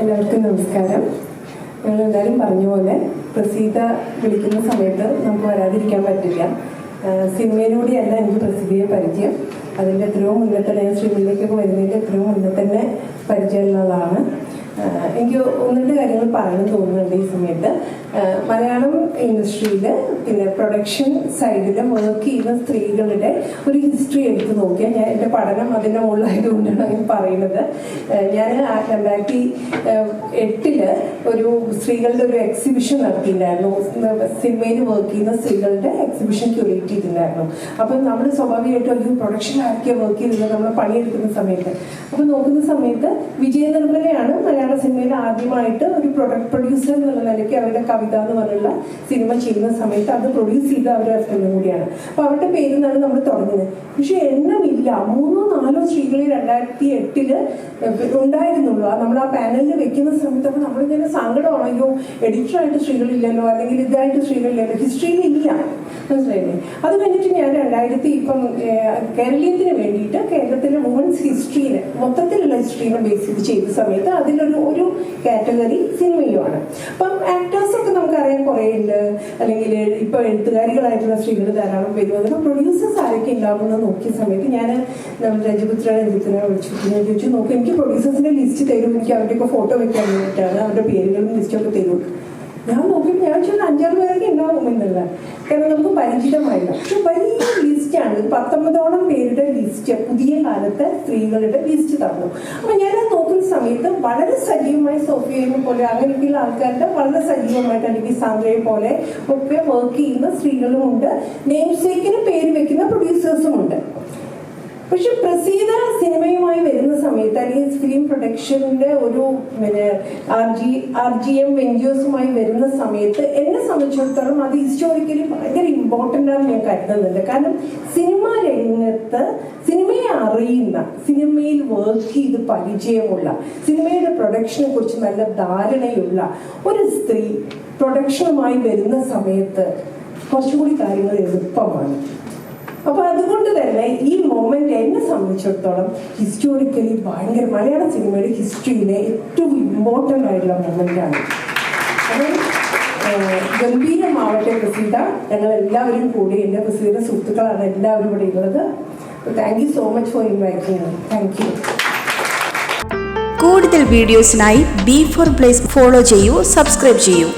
എല്ലാവർക്കും നമസ്കാരം. ഞങ്ങൾ എന്തായാലും പറഞ്ഞ പോലെ പ്രസീത വിളിക്കുന്ന സമയത്ത് നമുക്ക് വരാതിരിക്കാൻ പറ്റില്ല. സിനിമയിലൂടെയല്ല എനിക്ക് പ്രസിദ്ധിയെ പരിചയം. അതിന്റെ എത്രയോ മുന്നേ തന്നെ ഞാൻ സിനിമയിലേക്കൊക്കെ വരുന്നതിന്റെ എത്രയോ മുന്നേ തന്നെ പരിചയമുള്ളതാണ് എനിക്ക് ഒന്ന് രണ്ട് കാര്യങ്ങൾ പറയാൻ തോന്നുന്നുണ്ട് ഈ സമയത്ത്. മലയാളം ഇൻഡസ്ട്രിയിൽ പിന്നെ പ്രൊഡക്ഷൻ സൈഡിൽ വർക്ക് ചെയ്യുന്ന സ്ത്രീകളുടെ ഒരു ഹിസ്റ്ററി എടുത്ത് നോക്കിയാൽ ഞാൻ എന്റെ പഠനം അതിന്റെ മുകളിലായതുകൊണ്ടാണ് ഞാൻ പറയുന്നത്. ഞാൻ രണ്ടായിരത്തി എട്ടിൽ ഒരു സ്ത്രീകളുടെ ഒരു എക്സിബിഷൻ നടത്തിയിട്ടുണ്ടായിരുന്നു. സിനിമയിൽ വർക്ക് ചെയ്യുന്ന സ്ത്രീകളുടെ എക്സിബിഷൻ ക്യൂറേറ്റ് ചെയ്തിട്ടുണ്ടായിരുന്നു. അപ്പം നമ്മൾ സ്വാഭാവികമായിട്ടും ഒരു പ്രൊഡക്ഷൻ ആക്കിയ വർക്ക് ചെയ്തത് നമ്മൾ പണിയെടുക്കുന്ന സമയത്ത്. അപ്പം നോക്കുന്ന സമയത്ത് വിജയ നിർമ്മലയാണ് മലയാള സിനിമയിൽ ആദ്യമായിട്ട് ഒരു പ്രൊഡക്ട് പ്രൊഡ്യൂസർ എന്നുള്ള നിലയ്ക്ക് അവരുടെ കവിത എന്ന് പറഞ്ഞുള്ള സിനിമ ചെയ്യുന്ന സമയത്ത് അത് പ്രൊഡ്യൂസ് ചെയ്ത അവരുടെ ഹസ്ബൻഡും കൂടിയാണ്. അപ്പോൾ അവരുടെ പേരിൽ നിന്നാണ് നമ്മൾ തുടങ്ങുന്നത്. പക്ഷെ എണ്ണമില്ല. മൂന്നോ നാലോ സ്ത്രീകളെ രണ്ടായിരത്തി എട്ടിൽ ഉണ്ടായിരുന്നുള്ളൂ. നമ്മൾ ആ പാനലിൽ വെക്കുന്ന സമയത്ത് അപ്പോൾ നമ്മളിങ്ങനെ സങ്കടമാണെങ്കിലോ എഡിറ്റർ ആയിട്ട് സ്ത്രീകളില്ലല്ലോ? അല്ലെങ്കിൽ ഇതായിട്ട് സ്ത്രീകളില്ലല്ലോ? ഹിസ്റ്ററിയിൽ ഇല്ല. മനസ്സിലായില്ലേ? അത് കഴിഞ്ഞിട്ട് ഞാൻ രണ്ടായിരത്തി ഇപ്പം കേരളീയത്തിന് വേണ്ടിയിട്ട് കേരളത്തിലെ വുമൻസ് ഹിസ്റ്ററിനെ മൊത്തത്തിലുള്ള ഹിസ്റ്ററിനെ ബേസ് ചെയ്ത് ചെയ്ത സമയത്ത് അതിലൊരു ഒരു കാറ്റഗറി സിനിമയുമാണ് അപ്പം ആക്ടേഴ്സ് ഒക്കെ നമുക്കറിയാം കുറേ ഉണ്ട്. അല്ലെങ്കിൽ ഇപ്പൊ എഴുത്തുകാരികളായിട്ടുള്ള സ്ത്രീകൾ ധാരാളം പേര് വന്നു പ്രൊഡ്യൂസേഴ്സ് ആരൊക്കെ ഉണ്ടാവുമെന്ന് നോക്കിയ സമയത്ത് ഞാൻ രജപുത്ര രഞ്ജിത്തിനെ വിളിച്ചു ഞാൻ ചോദിച്ചു നോക്കി എനിക്ക് പ്രൊഡ്യൂസേഴ്സിന്റെ ലിസ്റ്റ് തരും. എനിക്ക് അവരുടെയൊക്കെ ഫോട്ടോ വെക്കാൻ വേണ്ടിയിട്ടാണ് അവരുടെ പേരുകളും ലിസ്റ്റൊക്കെ തരും ഞാൻ നോക്കി ഞാൻ ചോദിച്ചു അഞ്ചാറ് പേരൊക്കെ ഉണ്ടാവും എന്നുള്ള. കാരണം നമുക്ക് പരിചിതമായില്ല. പക്ഷെ വലിയ ലിസ്റ്റാണ് പത്തൊമ്പതോളം പേരുടെ ലിസ്റ്റ് പുതിയ കാലത്തെ സ്ത്രീകളുടെ ലിസ്റ്റ് തന്നു. അപ്പൊ ഞാൻ സമയത്ത് വളരെ സജീവമായി സോഫിയനെ പോലെ അങ്ങനെയൊക്കെയുള്ള ആൾക്കാരുടെ വളരെ സജീവമായിട്ട് അല്ലെങ്കിൽ സാന്ദ്രയെ പോലെ ഒക്കെ വർക്ക് ചെയ്യുന്ന സ്ത്രീകളും ഉണ്ട് നെയിം സേക്കിന് പേര് വെക്കുന്ന പ്രൊഡ്യൂസേഴ്സും ഉണ്ട് പക്ഷെ പ്രസീത സിനിമയുമായി വരുന്ന സമയത്ത് അല്ലെങ്കിൽ ഫിലിം പ്രൊഡക്ഷന്റെ ഒരു പിന്നെ R G R G M വെഞ്ചേഴ്സുമായി വരുന്ന സമയത്ത് എന്നെ സംബന്ധിച്ചിടത്തോളം അത് ഹിസ്റ്റോറിക്കലി ഭയങ്കര ഇമ്പോർട്ടന്റ് ആണ് ഞാൻ കരുതുന്നുണ്ട്. കാരണം സിനിമ രംഗത്ത് സിനിമയെ അറിയുന്ന സിനിമയിൽ വർക്ക് ചെയ്ത് പരിചയമുള്ള സിനിമയുടെ പ്രൊഡക്ഷനെ കുറിച്ച് നല്ല ധാരണയുള്ള ഒരു സ്ത്രീ പ്രൊഡക്ഷനുമായി വരുന്ന സമയത്ത് കുറച്ചുകൂടി കാര്യങ്ങൾ എളുപ്പമാണ്. തന്നെ ഈ മൊമെന്റ് എന്നെ സംബന്ധിച്ചിടത്തോളം ഹിസ്റ്റോറിക്കലി ഭയങ്കര മലയാള സിനിമയുടെ ഹിസ്റ്ററിയിലെ ഏറ്റവും ഇമ്പോർട്ടന്റ് ആയിട്ടുള്ള മൊമെന്റ് ആണ്. അപ്പം ഏഹ്, ഗംഭീരമാവട്ടെ പ്രസീത. ഞങ്ങൾ എല്ലാവരും കൂടി എന്റെ പ്രസീതയുടെ സുഹൃത്തുക്കളാണ് എല്ലാവരും ഇവിടെ ഉള്ളത്. Thank you so much for inviting thank you കൂടുതൽ വീഡിയോസിനായി ബി ഫോർ പ്ലേസ് ഫോളോ ചെയ്യൂ സബ്സ്ക്രൈബ് ചെയ്യൂ.